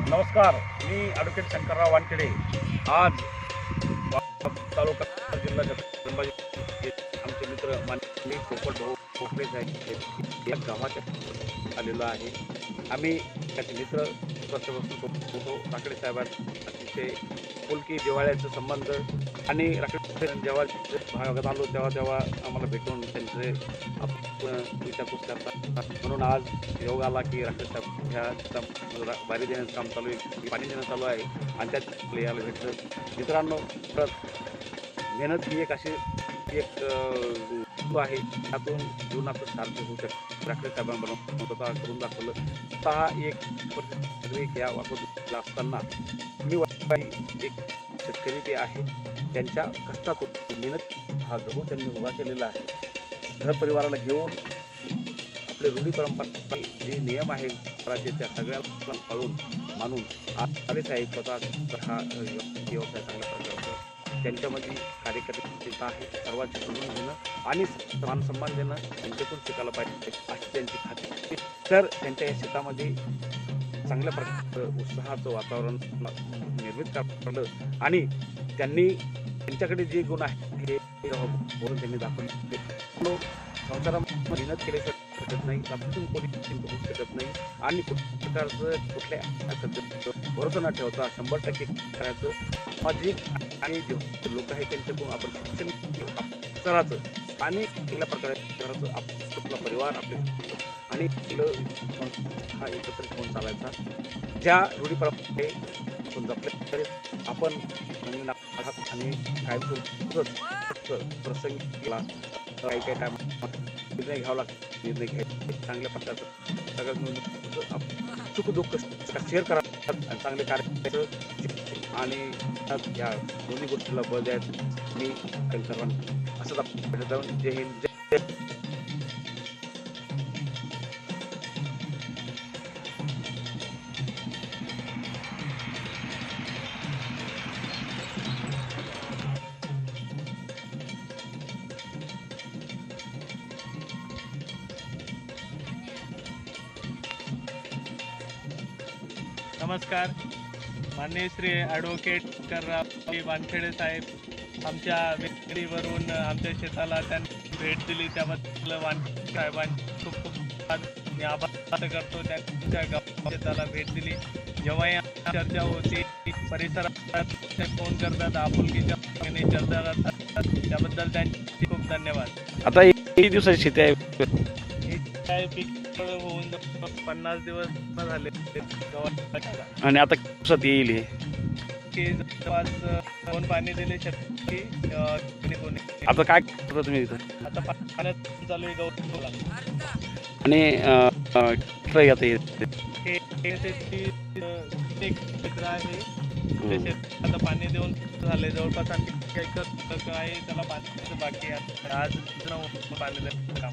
नमस्कार मी ॲडव्होकेट शंकरराव वानखेडे. आज तालुका जिल्हा आमचे मित्र माननीय पोपट भाऊ पोपरे साहेब या गावाच्या आलेलो आहे. आम्ही त्याचे मित्र वर्षापासून होतो. राकडे साहेबांचे अतिशय फुलकी दिवाळ्याचा संबंध आणि राकडे जेव्हा भागात आलो तेव्हा तेव्हा आम्हाला भेटून त्यांचे विचारपूस करतात. म्हणून आज योग आला की राकेश साहेब ह्या बारी देण्याचं काम चालू आहे पाणी देणं चालू आहे आणि त्यात यायला भेटतं. मित्रांनो परत मेहनत ही एक अशी एक अं, आहे त्यातून जीवनाचं सार्थ होऊ शकतं. राकेश साहेबांबरोबर स्वतः करून दाखवलं. स्वतः एक या वापर असताना मी वाटत एक शेतकरी ते आहेत त्यांच्या कष्टातून मेहनत हा गहू त्यांनी उभा केलेला आहे. घरपरिवाराला घेऊन आपले रूढी परंपरा जे नियम आहे घराचे त्या सगळ्याला पाळून मानून आले आहे स्वतः हा व्यवसाय चांगल्या प्रकारचा त्यांच्यामध्ये कार्यकर्ता आहे सर्वांचे समजून घेणं आणि मान सन्मान देणं त्यांच्याकडून शिकायला पाहिजे अशी त्यांची खात्री तर त्यांच्या या शेतामध्ये चांगल्या प्रकारचं उत्साहाचं वातावरण निर्मित करलं आणि त्यांनी त्यांच्याकडे जे गुण आहे हे बोलून त्यांनी दाखवले. संसारामध्ये मेहनत केल्याशिवाय शकत नाही आपण कोणी बघू शकत नाही आणि कुठल्या प्रकारचं कुठल्या पद्धतीचं भरोसा न ठेवता शंभर टक्के करायचं. सामाजिक आणि जे लोक आहेत त्यांच्याकडून आपण शिक्षण करायचं आणि कुठल्या प्रकारे करायचं आपला परिवार आपले आणि हा एकत्र फोन चालायचा? ज्या रूढी परंपरे आपण जपल्या तरी आपण नवीन आणि कायमस्वरूपी प्रसंगीला काही काही टाइम निर्णय घ्यावा लागतो. निर्णय घ्यायचे चांगल्या प्रकारचं सगळं सुख दुःख शेअर करा. आणि चांगले कार्य आणि त्यात या दोन्ही गोष्टीला बळ द्यायचं. मी सर्वांना असंच आपण भेटत जाऊन जय हिंद जय नमस्कार. माननीय श्री ॲडव्होकेट करराव वानखेडे साहेब आमच्या व्यक्तीवरून आमच्या शेताला त्यांनी भेट दिली. त्याबद्दल वानखेडे साहेबांचे खूप खूप मी आभार करतो. त्यांच्या गाव शेताला भेट दिली. जेव्हाही चर्चा होती परिसरात ते फोन करतात आपुलकीच्या भावनेने चर्चा करतात. त्याबद्दल त्यांचे खूप धन्यवाद. आता एक दिवसाची शेती आहे. काय पीक होऊन पन्नास दिवस झाले. आणि आता दिवसात येईल हे. की जवळपास दोन पाणी दिले शेतकरी आता काय करता तुम्ही इथं? आता पाण्यात चालू आहे गहू आणि कुठं आता हे? हे क्षेत्र आहे. ते शेत आता पाणी देऊन झाले. जवळपास आणखी एकर आहे त्याला पाणी बाकी आहे. आज पाणी द्यायचं काम.